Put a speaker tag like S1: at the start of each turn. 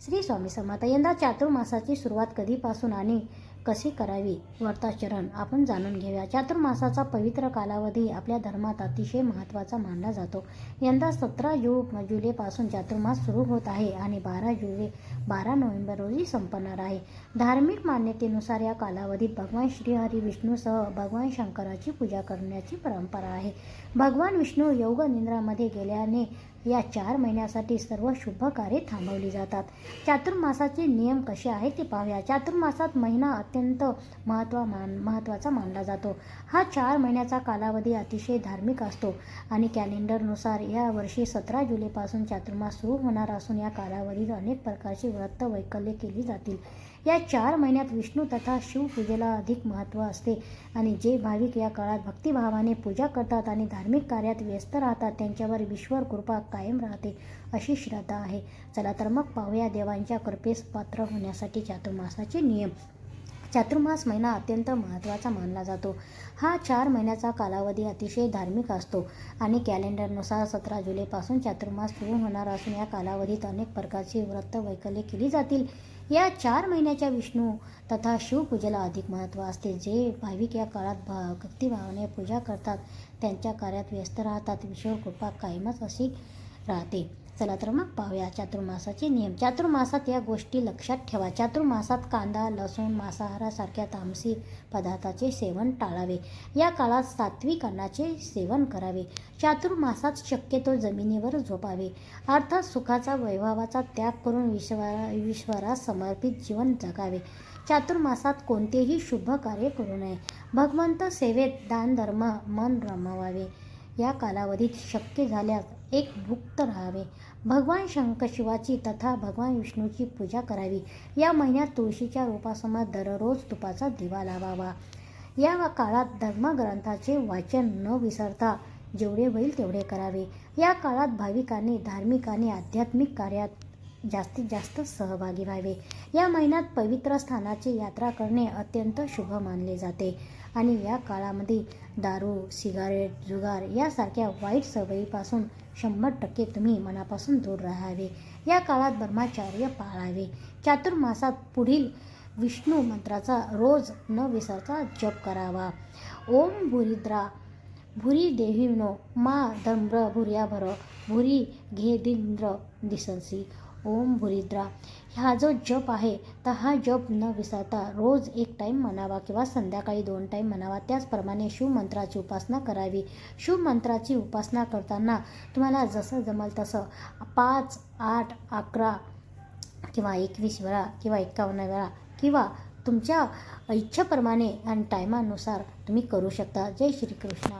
S1: श्री स्वामी समर्थ. यंदा चातुर्मासाची सुरुवात कधीपासून आणि कशी करावी? वर्ताचरण आपण जाणून घेऊया. चातुर्मासाचा पवित्र कालावधी आपल्या धर्मात अतिशय महत्त्वाचा मानला जातो. यंदा सतरा जु जुलैपासून चातुर्मास सुरू होत आहे आणि बारा जुलै बारा नोव्हेंबर रोजी संपणार आहे. धार्मिक मान्यतेनुसार या कालावधीत भगवान श्रीहरी विष्णूसह भगवान शंकराची पूजा करण्याची परंपरा आहे. भगवान विष्णू योग निंद्रामध्ये गेल्याने या चार महिन्यासाठी सर्व शुभ कार्ये थांबवली जातात. चातुर्मासाचे नियम कसे आहेत ते पाहूया. चातुर्मासात महिना अत्यंत महत्त्व मान महत्त्वाचा मानला जातो. हा चार महिन्याचा कालावधी अतिशय धार्मिक असतो आणि कॅलेंडरनुसार या वर्षी सतरा जुलैपासून चातुर्मास सुरू होणार असून या कालावधीत अनेक प्रकारची व्रत वैकल्य केली जातील. या चार महिन्यात विष्णू तथा शिवपूजेला अधिक महत्त्व असते आणि जे भाविक या काळात भक्तिभावाने पूजा करतात आणि धार्मिक कार्यात व्यस्त राहतात त्यांच्यावर ईश्वर कृपा कायम राहते अशी श्रद्धा आहे. चला तर मग पाहूया देवांच्या कृपेस पात्र होण्यासाठी चातुर्मासाचे नियम. चातुर्मास महिना अत्यंत महत्त्वाचा मानला जातो. हा चार महिन्याचा कालावधी अतिशय धार्मिक असतो आणि कॅलेंडरनुसार सतरा जुलैपासून चातुर्मास सुरू होणार असून या कालावधीत अनेक प्रकारची व्रत वैकल्ये केली जातील. या चार महिन्याच्या विष्णू तथा शिवपूजेला अधिक महत्त्व असते. जे भाविक या काळात भा भक्तिभावाने पूजा करतात त्यांच्या कार्यात व्यस्त राहतात. विश्वकृपा कृपा कायमच अशी राहते. चला तर मग पाहूया चातुर्मासाचे नियम. चातुर्मासात या गोष्टी लक्षात ठेवा. चातुर्मासात कांदा लसूण मांसाहारासारख्या तामसी पदार्थाचे सेवन टाळावे. या काळात सात्विक अन्नाचे सेवन करावे. चातुर्मासात शक्यतो जमिनीवर झोपावे. अर्थात सुखाचा वैभवाचा त्याग करून विश्वा ईश्वरास समर्पित जीवन जगावे. चातुर्मासात कोणतेही शुभ कार्य करू नये. भगवंत सेवेत दान धर्म मन रमवावे. या कालावधीत शक्य झाल्यास एक भुक्त राहावे. भगवान शंकर शिवाची तथा भगवान विष्णूची पूजा करावी. या महिन्यात तुळशीच्या रोपासमोर दररोज तुपाचा दिवा लावावा. या काळात धर्मग्रंथाचे वाचन न विसरता जेवढे होईल तेवढे करावे. या काळात भाविकांनी धार्मिक आणि आध्यात्मिक कार्यात जास्तीत जास्त सहभागी व्हावे. या महिन्यात पवित्र स्थानाची यात्रा करणे अत्यंत शुभ मानले जाते. आणि या काळामध्ये दारू सिगारेट जुगार यासारख्या वाईट सवयीपासून शंभर टक्के तुम्ही मनापासून दूर राहावे. या काळात ब्रह्मचार्य पाळावे. चातुर्मासात पुढील विष्णू मंत्राचा रोज न विसरता जप करावा. ओम भूरिद्रा भुरी देहिनो मा दम्र भुर्या भर भुरी घेदिंद्र दिसंसी. ओम भुरिद्रा हा जो जप आहे तर हा जप न विसरता रोज एक टाईम म्हणावा किंवा संध्याकाळी दोन टाईम म्हणावा. त्याचप्रमाणे शिवमंत्राची उपासना करावी. शिवमंत्राची उपासना करताना तुम्हाला जसं जमल तसं पाच आठ अकरा किंवा एकवीस वेळा किंवा एकावन्न वेळा किंवा तुमच्या इच्छेप्रमाणे आणि टायमानुसार तुम्ही करू शकता. जय श्रीकृष्ण.